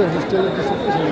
আছে হোস্টেলের তো শক্তিশালী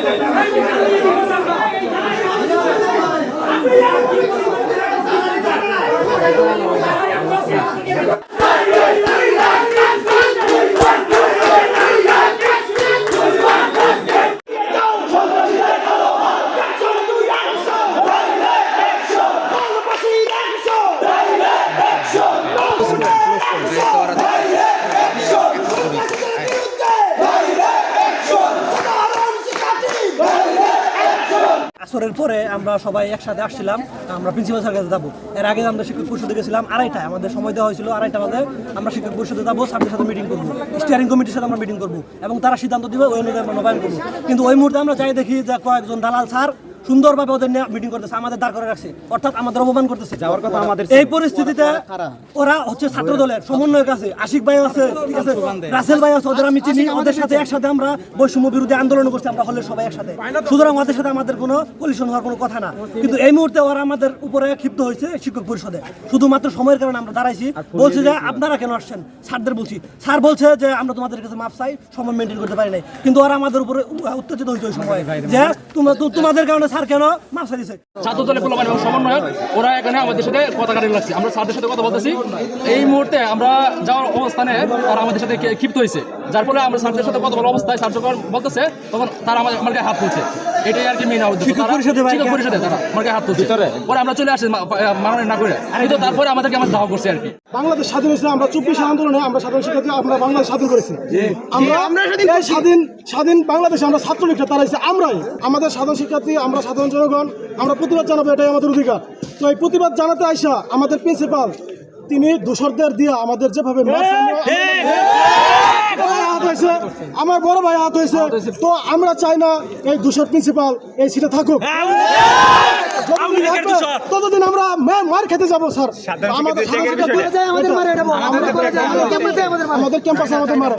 বেশি আসরের পরে আমরা সবাই একসাথে আসছিলাম আমরা প্রিন্সিপাল স্যারের কাছে যাব। এর আগে আমরা শিক্ষক পরিষদে গেছিলাম, আড়াইটায়, আমাদের সময় দেওয়া হয়েছিল আড়াইটা বাজে, আমরা শিক্ষক পরিষদে যাব স্যারদের সাথে মিটিং করব। স্টিয়ারিং কমিটির সাথে আমরা মিটিং করব, এবং তারা সিদ্ধান্ত দিবে, ওই অনুযায়ী আমরা নবায়ন করব। কিন্তু ওই মুহূর্তে আমরা যাই দেখি যে কয়েকজন দালাল স্যার সুন্দরভাবে ওদের মিটিং করতেছে আমাদের দাঁড় করে রাখছে অর্থাৎ আমাদের অপমান করতেছে। যাওয়ার কথা আমাদের এই পরিস্থিতিতে ওরা হচ্ছে ছাত্র দলের সমন্বয়ের কাছে আশিক ভাই আছে ঠিক আছে? রাসেল ভাই আছে ওদের আমি চিনি ওদের সাথে একসাথে আমরা বৈষম্য বিরোধী আন্দোলন করছি আমরা হলের সবাই একসাথে। সুতরাং ওদের সাথে আমাদের কোনো কলিশন হওয়ার কোনো কথা না। কিন্তু এই মুহূর্তে ওরা আমাদের উপরে ক্ষিপ্ত হয়েছে শিক্ষক পরিষদে। শুধুমাত্র সময়ের কারণে আমরা দাঁড়াইছি। বলছে যে আপনারা কেন আসছেন? স্যারদের বলছি। স্যার বলছে যে আমরা তোমাদের কাছে মাপ চাই সময় মেনটেন করতে পারি নাই। কিন্তু ওরা আমাদের উপরে উত্তেজিত হয়েছে ওই সময়। যে তোমাদের কারণে স্যার কেন? চাইছে ছাত্র দলের পোলাপান এবং সমন্বয়ক ওরা এখানে আমাদের সাথে কথা কাটি লাগছে। আমরা স্যারদের সাথে কথা বলতেছি। এই মুহূর্তে আমরা যাওয়ার অবস্থানে তারা আমাদের সাথে ক্ষিপ্ত হয়েছে। যার ফলে আমরা স্যারদের সাথে কথা বলার অবস্থায় স্যার যখন বলতেছে তখন তারা আমাদের আমার হাত তুলছে। এটাই আর কি মেন পরিষদে তারা আমার হাত তুলছে। পরে আমরা চলে আসি মা- মাননীয় না করে কিন্তু তারপরে আমাদেরকে আমার দাওয়া করছে আর কি। বাংলাদেশ স্বাধীন হয়েছে আমরা চব্বিশ আন্দোলনে আমরা সাধারণ শিক্ষার্থী আমরা বাংলাদেশ স্বাধীন করেছি। আমরা স্বাধীন স্বাধীন বাংলাদেশে আমরা ছাত্রলীগটা তারাইছি আমরাই। আমাদের সাধারণ শিক্ষার্থী আমরা সাধারণ জনগণ আমরা প্রতিবাদ জানাব এটাই আমাদের অধিকার। তো এই প্রতিবাদ জানাতে আইসা আমাদের প্রিন্সিপাল তিনি দোসরদের দিয়ে আমাদের যেভাবে আমার বড় ভাই হাত হয়েছে তো আমরা চাই না এই দোষর প্রিন্সিপাল এই সিটে থাকুক। ততদিন আমরা মার খেতে যাব স্যার। আমাদের আমাদের ক্যাম্পাসে আমাদের মারে।